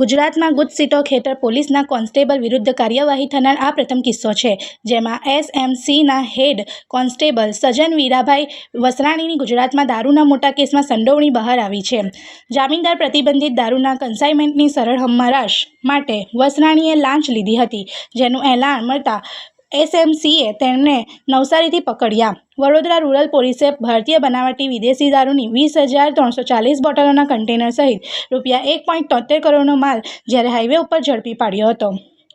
ગુજરાતમાં ગુજ સિટોક હેઠળ પોલીસના કોન્સ્ટેબલ વિરુદ્ધ કાર્યવાહી થનાર આ પ્રથમ કિસ્સો છે, જેમાં એસએમસીના હેડ કોન્સ્ટેબલ સજન વીરાભાઈ વસરાણીની ગુજરાતમાં દારૂના મોટા કેસમાં સંડોવણી બહાર આવી છે. જામીનદાર પ્રતિબંધિત દારૂના કન્સાઇનમેન્ટની સરળ હમરાશ માટે વસરાણીએ લાંચ લીધી હતી, જેનું એલાન મળતા એસએમસીએ તેમને નવસારીથી પકડ્યા. વડોદરા રૂરલ પોલીસે ભારતીય બનાવટી વિદેશી દારૂની વીસ હજાર ત્રણસો ચાલીસ બોટલોના કન્ટેનર સહિત રૂપિયા એક પોઈન્ટ તોતેર કરોડનો માલ જ્યારે હાઈવે ઉપર ઝડપી પાડ્યો હતો.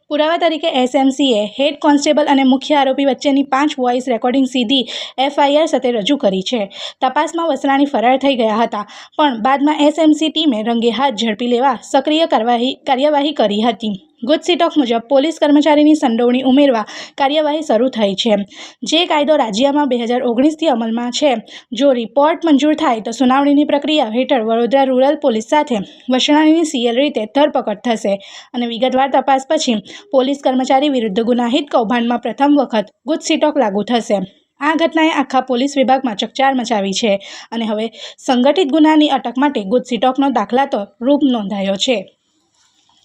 પુરાવા તરીકે એસએમસીએ હેડ કોન્સ્ટેબલ અને મુખ્ય આરોપી વચ્ચેની પાંચ વોઇસ રેકોર્ડિંગ સીધી એફઆઈઆર સાથે રજૂ કરી છે. તપાસમાં વસરાણી ફરાર થઈ ગયા હતા, પણ બાદમાં એસએમસી ટીમે રંગે હાથ ઝડપી લેવા સક્રિય કાર્યવાહી કાર્યવાહી કરી હતી. ગુજ સિટોક મુજબ પોલીસ કર્મચારીની સંડોવણી ઉમેરવા કાર્યવાહી શરૂ થઈ છે. જે કાયદો રાજ્યમાં બે હજાર ઓગણીસથી અમલમાં છે. જો રિપોર્ટ મંજૂર થાય તો સુનાવણીની પ્રક્રિયા હેઠળ વડોદરા રૂરલ પોલીસ સાથે વસણાણીની સીએલ રીતે ધરપકડ થશે અને વિગતવાર તપાસ પછી પોલીસ કર્મચારી વિરુદ્ધ ગુનાહિત કૌભાંડમાં પ્રથમ વખત ગુજ સિટોક લાગુ થશે. આ ઘટનાએ આખા પોલીસ વિભાગમાં ચકચાર મચાવી છે અને હવે સંગઠિત ગુનાની અટક માટે ગુજ સિટોકનો દાખલા તો રૂપ નોંધાયો છે.